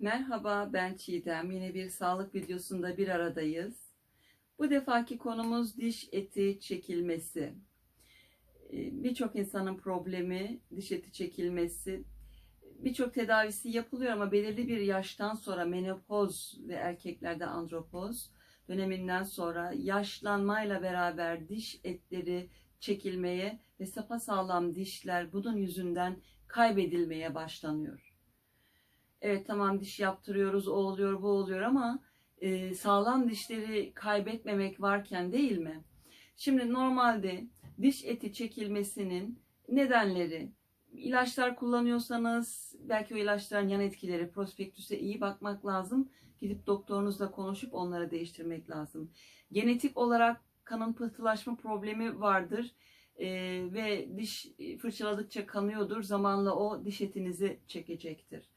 Merhaba ben Çiğdem. Yine bir sağlık videosunda bir aradayız. Bu defaki konumuz diş eti çekilmesi. Ee, Birçok insanın problemi diş eti çekilmesi. Birçok tedavisi yapılıyor ama belirli bir yaştan sonra menopoz ve erkeklerde andropoz döneminden sonra yaşlanmayla beraber diş etleri çekilmeye ve sapasağlam dişler bunun yüzünden kaybedilmeye başlanıyor. Evet tamam diş yaptırıyoruz, o oluyor, bu oluyor ama e, sağlam dişleri kaybetmemek varken değil mi? Şimdi normalde diş eti çekilmesinin nedenleri, ilaçlar kullanıyorsanız belki o ilaçların yan etkileri, prospektüse iyi bakmak lazım. Gidip doktorunuzla konuşup onları değiştirmek lazım. Genetik olarak kanın pıhtılaşma problemi vardır e, ve diş fırçaladıkça kanıyordur. Zamanla o diş etinizi çekecektir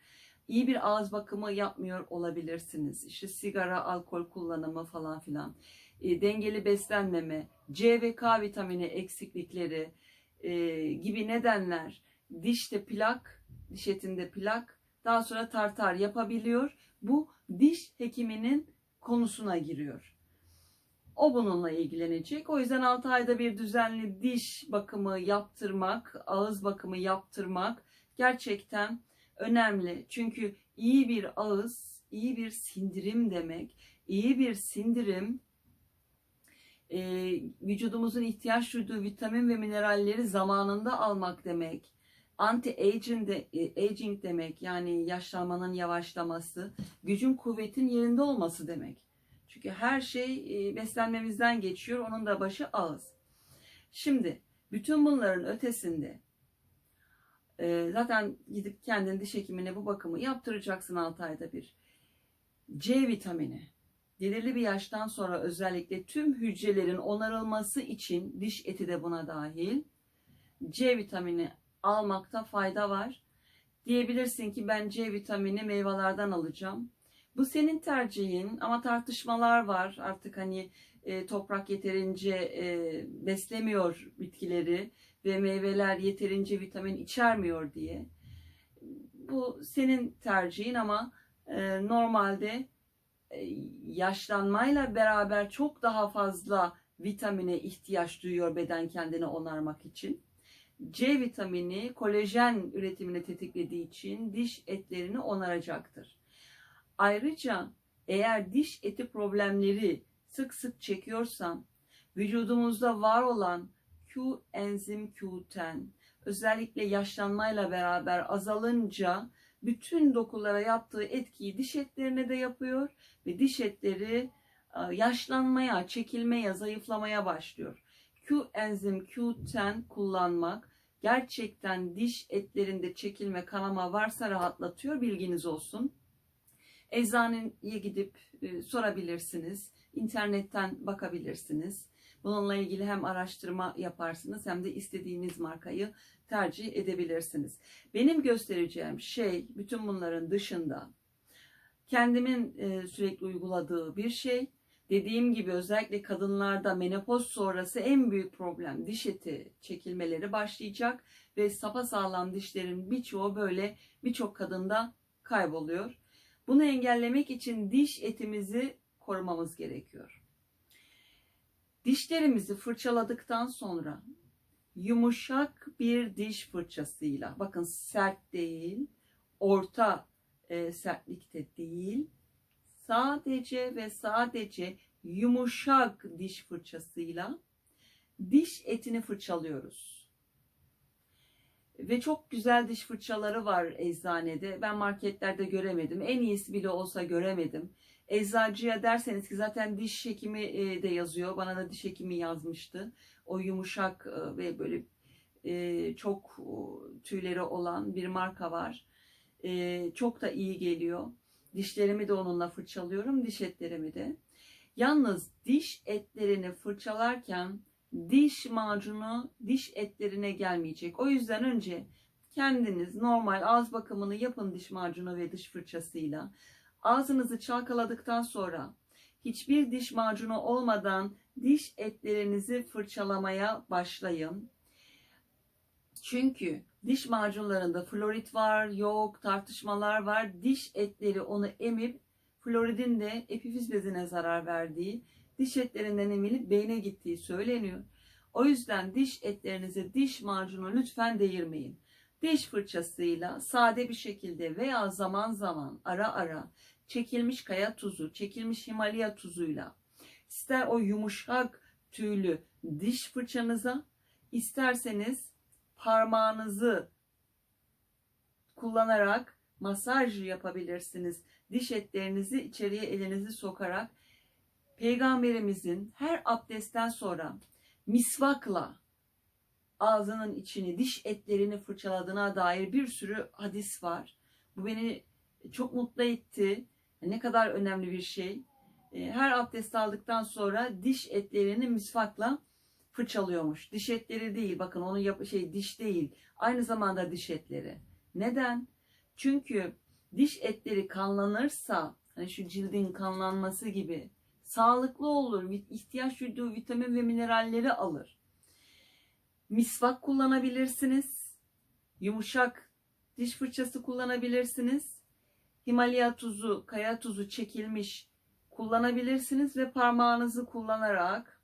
iyi bir ağız bakımı yapmıyor olabilirsiniz. İşte sigara, alkol kullanımı falan filan. E, dengeli beslenmeme, C ve K vitamini eksiklikleri e, gibi nedenler dişte plak, diş etinde plak, daha sonra tartar yapabiliyor. Bu diş hekiminin konusuna giriyor. O bununla ilgilenecek. O yüzden 6 ayda bir düzenli diş bakımı yaptırmak, ağız bakımı yaptırmak gerçekten önemli. Çünkü iyi bir ağız, iyi bir sindirim demek. İyi bir sindirim e, vücudumuzun ihtiyaç duyduğu vitamin ve mineralleri zamanında almak demek. Anti-aging de, e, aging demek yani yaşlanmanın yavaşlaması, gücün kuvvetin yerinde olması demek. Çünkü her şey e, beslenmemizden geçiyor. Onun da başı ağız. Şimdi bütün bunların ötesinde e, zaten gidip kendin diş hekimine bu bakımı yaptıracaksın 6 ayda bir. C vitamini belirli bir yaştan sonra özellikle tüm hücrelerin onarılması için diş eti de buna dahil. C vitamini almakta fayda var. Diyebilirsin ki ben C vitamini meyvelerden alacağım. Bu senin tercihin ama tartışmalar var. Artık hani e, toprak yeterince e, beslemiyor bitkileri ve meyveler yeterince vitamin içermiyor diye. Bu senin tercihin ama e, normalde e, yaşlanmayla beraber çok daha fazla vitamine ihtiyaç duyuyor beden kendini onarmak için. C vitamini kolajen üretimini tetiklediği için diş etlerini onaracaktır. Ayrıca eğer diş eti problemleri sık sık çekiyorsan vücudumuzda var olan Q enzim Q10 özellikle yaşlanmayla beraber azalınca bütün dokulara yaptığı etkiyi diş etlerine de yapıyor ve diş etleri e, yaşlanmaya, çekilmeye, zayıflamaya başlıyor. Q enzim Q10 kullanmak gerçekten diş etlerinde çekilme, kanama varsa rahatlatıyor. Bilginiz olsun. Eczaneye gidip e, sorabilirsiniz. İnternetten bakabilirsiniz. Bununla ilgili hem araştırma yaparsınız hem de istediğiniz markayı tercih edebilirsiniz. Benim göstereceğim şey bütün bunların dışında kendimin e, sürekli uyguladığı bir şey. Dediğim gibi özellikle kadınlarda menopoz sonrası en büyük problem diş eti çekilmeleri başlayacak ve sapasağlam dişlerin birçoğu böyle birçok kadında kayboluyor. Bunu engellemek için diş etimizi korumamız gerekiyor. Dişlerimizi fırçaladıktan sonra yumuşak bir diş fırçasıyla bakın sert değil, orta e, sertlikte değil, sadece ve sadece yumuşak diş fırçasıyla diş etini fırçalıyoruz. Ve çok güzel diş fırçaları var eczanede. Ben marketlerde göremedim. En iyisi bile olsa göremedim. Eczacıya derseniz ki zaten diş hekimi e, de yazıyor. Bana da diş hekimi yazmıştı. O yumuşak e, ve böyle e, çok tüyleri olan bir marka var. Çok da iyi geliyor. Dişlerimi de onunla fırçalıyorum. Diş etlerimi de. Yalnız diş etlerini fırçalarken diş macunu diş etlerine gelmeyecek. O yüzden önce kendiniz normal ağız bakımını yapın diş macunu ve diş fırçasıyla. Ağzınızı çalkaladıktan sonra hiçbir diş macunu olmadan diş etlerinizi fırçalamaya başlayın. Çünkü Diş macunlarında florit var, yok, tartışmalar var. Diş etleri onu emip floridin de epifiz bezine zarar verdiği, diş etlerinden emilip beyne gittiği söyleniyor. O yüzden diş etlerinize diş macunu lütfen değirmeyin. Diş fırçasıyla sade bir şekilde veya zaman zaman ara ara çekilmiş kaya tuzu, çekilmiş Himalaya tuzuyla ister o yumuşak tüylü diş fırçanıza isterseniz parmağınızı kullanarak masaj yapabilirsiniz. Diş etlerinizi içeriye elinizi sokarak Peygamberimizin her abdestten sonra misvakla ağzının içini, diş etlerini fırçaladığına dair bir sürü hadis var. Bu beni çok mutlu etti. Ne kadar önemli bir şey. E, Her abdest aldıktan sonra diş etlerini misvakla fırçalıyormuş. Diş etleri değil, bakın onu yap şey diş değil. Aynı zamanda diş etleri. Neden? Çünkü diş etleri kanlanırsa, hani şu cildin kanlanması gibi sağlıklı olur, ihtiyaç duyduğu vitamin ve mineralleri alır. Misvak kullanabilirsiniz. Yumuşak diş fırçası kullanabilirsiniz. Himalaya tuzu, kaya tuzu çekilmiş kullanabilirsiniz ve parmağınızı kullanarak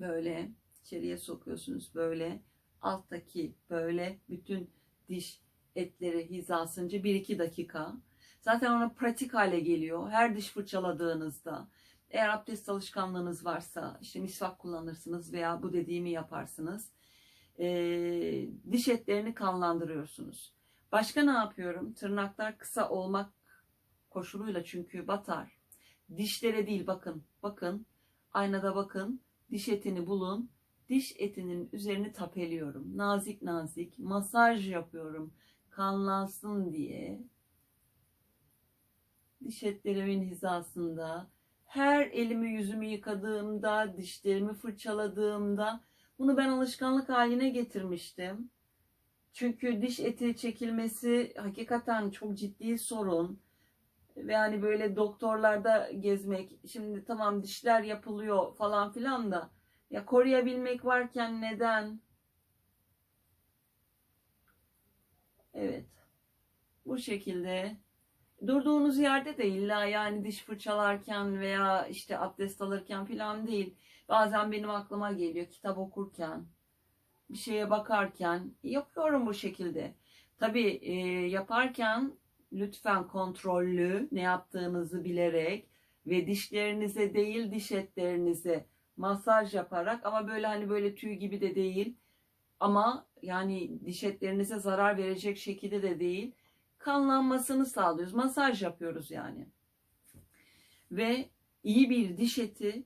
böyle içeriye sokuyorsunuz böyle alttaki böyle bütün diş etleri hizasınca 1-2 dakika. Zaten ona pratik hale geliyor. Her diş fırçaladığınızda eğer abdest alışkanlığınız varsa işte misvak kullanırsınız veya bu dediğimi yaparsınız. Ee, diş etlerini kanlandırıyorsunuz. Başka ne yapıyorum? Tırnaklar kısa olmak koşuluyla çünkü batar. Dişlere değil bakın. Bakın. Aynada bakın. Diş etini bulun. Diş etinin üzerini tapeliyorum. Nazik nazik masaj yapıyorum. Kanlansın diye. Diş etlerimin hizasında. Her elimi yüzümü yıkadığımda, dişlerimi fırçaladığımda bunu ben alışkanlık haline getirmiştim. Çünkü diş eti çekilmesi hakikaten çok ciddi sorun. Ve hani böyle doktorlarda gezmek, şimdi tamam dişler yapılıyor falan filan da ya koruyabilmek varken neden? Evet. Bu şekilde durduğunuz yerde de illa yani diş fırçalarken veya işte abdest alırken filan değil. Bazen benim aklıma geliyor kitap okurken, bir şeye bakarken yapıyorum bu şekilde. Tabii e, yaparken lütfen kontrollü ne yaptığınızı bilerek ve dişlerinize değil diş etlerinize masaj yaparak ama böyle hani böyle tüy gibi de değil ama yani diş etlerinize zarar verecek şekilde de değil kanlanmasını sağlıyoruz. Masaj yapıyoruz yani. Ve iyi bir diş eti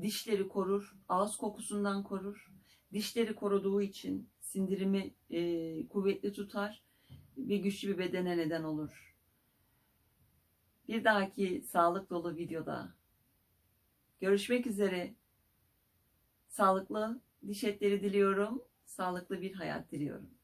dişleri korur, ağız kokusundan korur. Dişleri koruduğu için sindirimi e, kuvvetli tutar ve güçlü bir bedene neden olur. Bir dahaki sağlık dolu videoda görüşmek üzere. Sağlıklı diş etleri diliyorum. Sağlıklı bir hayat diliyorum.